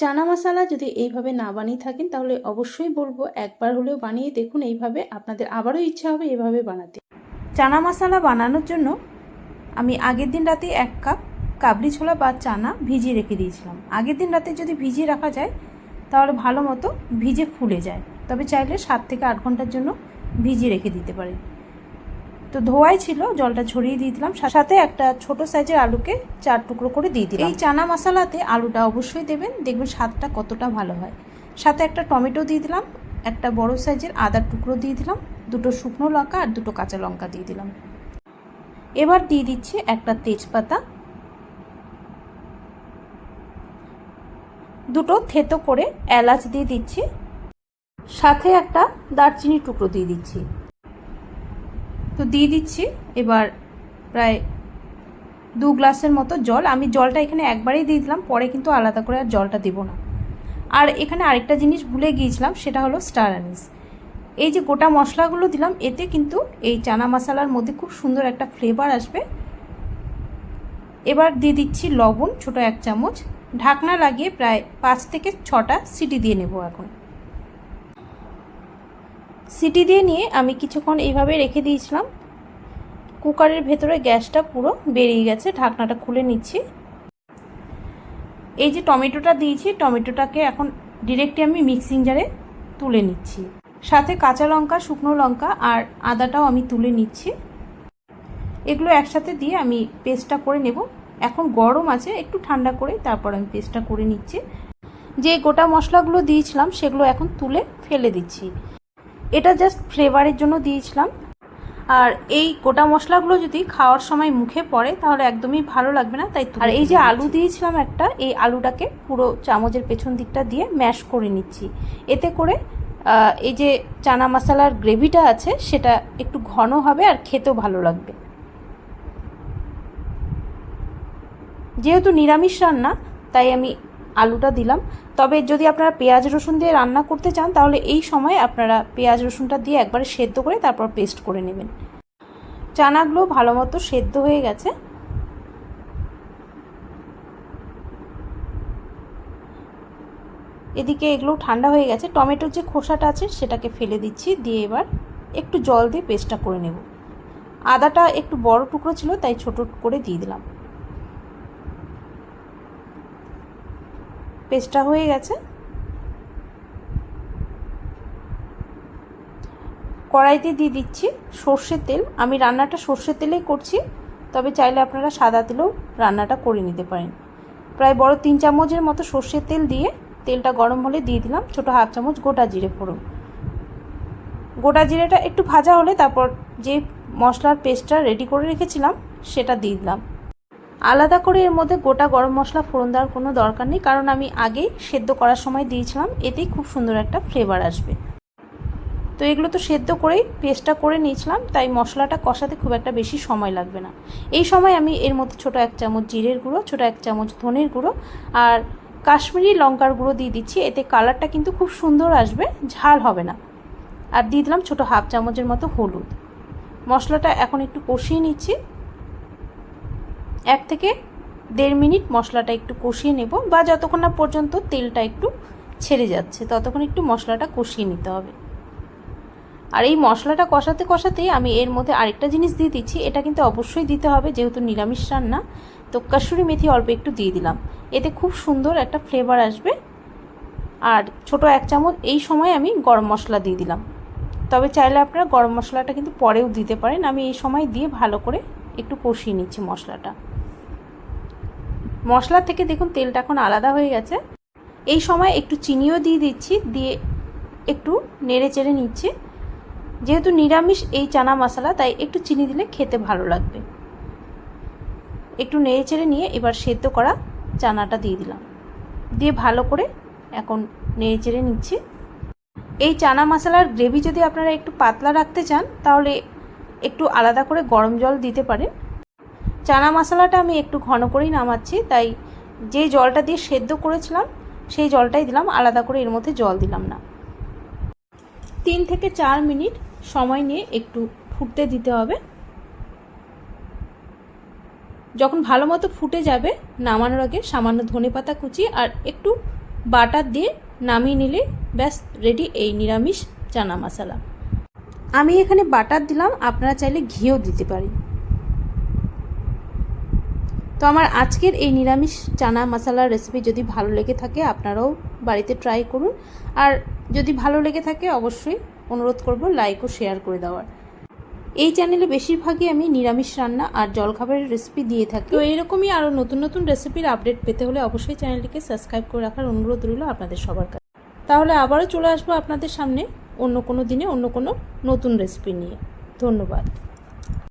চানা মশলা যদি এইভাবে না বানিয়ে থাকেন, তাহলে অবশ্যই বলব একবার হলেও বানিয়ে দেখুন এইভাবে, আপনাদের আবারও ইচ্ছা হবে এভাবে বানাতে। চানা মশলা বানানোর জন্য আমি আগের দিন রাতে এক কাপ কাবলি ছোলা বা চানা ভিজিয়ে রেখে দিয়েছিলাম। আগের দিন রাতে যদি ভিজিয়ে রাখা যায়, তাহলে ভালো মতো ভিজে ফুলে যায়। তবে চাইলে সাত থেকে আট ঘণ্টার জন্য ভিজিয়ে রেখে দিতে পারেন। তো ধোয়াই ছিল, জলটা ছড়িয়ে দিয়ে দিলাম। সাথে একটা ছোট সাইজের আলুকে চার টুকরো করে দিয়ে দিলাম। এই চানা মশলাতে আলুটা অবশ্যই দেবেন, দেখবেন স্বাদটা কতটা ভালো হয়। সাথে একটা টমেটো দিয়ে দিলাম, একটা বড় সাইজের আদার টুকরো দিয়ে দিলাম, দুটো শুকনো লঙ্কা আর দুটো কাঁচা লঙ্কা দিয়ে দিলাম। এবার দিয়ে দিচ্ছি একটা তেজপাতা। দুটো থেতো করে এলাচ দিয়ে দিচ্ছি। সাথে একটা দারচিনি টুকরো দিয়ে দিচ্ছি। তো দিয়ে দিচ্ছি। এবার প্রায় দু গ্লাসের মতো জল। আমি জলটা এখানে একবারেই দিয়ে দিলাম, পরে কিন্তু আলাদা করে আর জলটা দেবো না। আর এখানে আরেকটা জিনিস ভুলে গিয়েছিলাম, সেটা হলো স্টার আনিস এই যে গোটা মশলাগুলো দিলাম, এতে কিন্তু এই চানা মশালার মধ্যে খুব সুন্দর একটা ফ্লেভার আসবে। এবার দিয়ে দিচ্ছি লবণ, ছোট এক চামচ। ঢাকনা লাগিয়ে প্রায় পাঁচ থেকে ছটা সিটি দিয়ে নেব এখন। সিটি দিয়ে নিয়ে আমি কিছুক্ষণ এইভাবে রেখে দিয়েছিলাম। কুকারের ভেতরে গ্যাসটা পুরো বেরিয়ে গেছে, ঢাকনাটা খুলে নিচ্ছি। এই যে টমেটোটা দিয়েছি, টমেটোটাকে এখন ডিরেক্টলি আমি মিক্সিং জারে তুলে নিচ্ছি। সাথে কাঁচা লঙ্কা, শুকনো লঙ্কা আর আদাটাও আমি তুলে নিচ্ছি। এগুলো একসাথে দিয়ে আমি পেস্টটা করে নেব। এখন গরম আছে, একটু ঠান্ডা করে তারপর আমি পেস্টটা করে নিচ্ছি। যে গোটা মশলাগুলো দিয়েছিলাম, সেগুলো এখন তুলে ফেলে দিচ্ছি। এটা জাস্ট ফ্লেভারের জন্য দিয়েছিলাম। আর এই গোটা মশলাগুলো যদি খাওয়ার সময় মুখে পড়ে, তাহলে একদমই ভালো লাগবে না। তাই আর এই যে আলু দিয়েছিলাম একটা, এই আলুটাকে পুরো চামচের পেছন দিকটা দিয়ে ম্যাশ করে নিচ্ছি। এতে করে এই যে চানা মশলার গ্রেভিটা আছে, সেটা একটু ঘন হবে আর খেতেও ভালো লাগবে। যেহেতু নিরামিষ রান্না, তাই আমি আলুটা দিলাম। তবে যদি আপনারা পেঁয়াজ রসুন দিয়ে রান্না করতে চান, তাহলে এই সময় আপনারা পেঁয়াজ রসুনটা দিয়ে একবারে সেদ্ধ করে তারপর পেস্ট করে নেবেন। চানাগুলো ভালো মতো সেদ্ধ হয়ে গেছে। এদিকে এগুলো ঠান্ডা হয়ে গেছে। টমেটোর যে খোসাটা আছে, সেটাকে ফেলে দিচ্ছি। দিয়ে এবার একটু জল দিয়ে পেস্টটা করে নেব। আদাটা একটু বড় টুকরো ছিল, তাই ছোট করে দিয়ে দিলাম। পেস্টটা হয়ে গেছে। কড়াইতে দিয়ে দিচ্ছি সর্ষের তেল। আমি রান্নাটা সর্ষের তেলেই করছি, তবে চাইলে আপনারা সাদা তেলেও রান্নাটা করে নিতে পারেন। প্রায় বড় তিন চামচের মতো সর্ষের তেল দিয়ে তেলটা গরম হলে দিয়ে দিলাম ছোটো হাফ চামচ গোটা জিরে ফোড়ন। গোটা জিরেটা একটু ভাজা হলে তারপর যে মশলার পেস্টটা রেডি করে রেখেছিলাম, সেটা দিয়ে দিলাম। আলাদা করে এর মধ্যে গোটা গরম মশলা ফোড়ন দেওয়ার কোনো দরকার নেই, কারণ আমি আগেই সেদ্ধ করার সময় দিয়েছিলাম, এতেই খুব সুন্দর একটা ফ্লেভার আসবে। তো এগুলো তো সেদ্ধ করেই পেস্টটা করে নিয়েছিলাম, তাই মশলাটা কষাতে খুব একটা বেশি সময় লাগবে না। এই সময় আমি এর মধ্যে ছোট এক চামচ জিরের গুঁড়ো, ছোট এক চামচ ধনের গুঁড়ো আর কাশ্মীরি লঙ্কার গুঁড়ো দিয়ে দিচ্ছি, এতে কালারটা কিন্তু খুব সুন্দর আসবে, ঝাল হবে না। আর দিয়ে দিলাম ছোটো হাফ চামচের মতো হলুদ। মশলাটা এখন একটু কষিয়ে নিচ্ছি। এক থেকে দেড় মিনিট মশলাটা একটু কষিয়ে নেব বা যতক্ষণ না পর্যন্ত তেলটা একটু ছেড়ে যাচ্ছে, ততক্ষণ একটু মশলাটা কষিয়ে নিতে হবে। আর এই মশলাটা কষাতে কষাতে আমি এর মধ্যে আরেকটা জিনিস দিয়ে দিচ্ছি, এটা কিন্তু অবশ্যই দিতে হবে, যেহেতু নিরামিষ রান্না। তো কাসুরি মেথি অল্প একটু দিয়ে দিলাম। এতে খুব সুন্দর একটা ফ্লেভার আসবে। আর ছোট এক চামচ এই সময় আমি গরম মশলা দিয়ে দিলাম। তবে চাইলে আপনারা গরম মশলাটা কিন্তু পরেও দিতে পারেন। আমি এই সময় দিয়ে ভালো করে একটু কষিয়ে নিচ্ছি মশলাটা। মশলা থেকে দেখুন তেলটা এখন আলাদা হয়ে গেছে। এই সময় একটু চিনিও দিয়ে দিচ্ছি, দিয়ে একটু নেড়ে চেড়ে নিচ্ছি। যেহেতু নিরামিষ এই চানা মশলা, তাই একটু চিনি দিলে খেতে ভালো লাগবে। একটু নেড়ে চেড়ে নিয়ে এবার সেদ্ধ করা চানাটা দিয়ে দিলাম। দিয়ে ভালো করে এখন নেড়ে চেড়ে নিচ্ছি। এই চানা মশলার গ্রেভি যদি আপনারা একটু পাতলা রাখতে চান, তাহলে একটু আলাদা করে গরম জল দিতে পারেন। চানা মশলাটা আমি একটু ঘন করেই নামাচ্ছি, তাই যে জলটা দিয়ে সেদ্ধ করেছিলাম, সেই জলটাই দিলাম, আলাদা করে এর মধ্যে জল দিলাম না। তিন থেকে চার মিনিট সময় নিয়ে একটু ফুটতে দিতে হবে। যখন ভালো মতো ফুটে যাবে, নামানোর আগে সামান্য ধনে পাতা কুচি আর একটু বাটার দিয়ে নামিয়ে নিলে ব্যাস রেডি এই নিরামিষ চানা মশলা। আমি এখানে বাটার দিলাম, আপনারা চাইলে ঘিও দিতে পারেন। তো আমার আজকের এই নিরামিষ চানা মশালার রেসিপি যদি ভালো লেগে থাকে, আপনারাও বাড়িতে ট্রাই করুন। আর যদি ভালো লেগে থাকে, অবশ্যই অনুরোধ করব লাইক ও শেয়ার করে দেওয়ার। এই চ্যানেলে বেশিরভাগই আমি নিরামিষ রান্না আর জলখাবারের রেসিপি দিয়ে থাকি। তো এইরকমই আরও নতুন নতুন রেসিপির আপডেট পেতে হলে অবশ্যই চ্যানেলটিকে সাবস্ক্রাইব করে রাখার অনুরোধ রইল আপনাদের সবার কাছে। তাহলে আবারও চলে আসব আপনাদের সামনে অন্য কোনো দিনে, অন্য কোনো নতুন রেসিপি নিয়ে। ধন্যবাদ।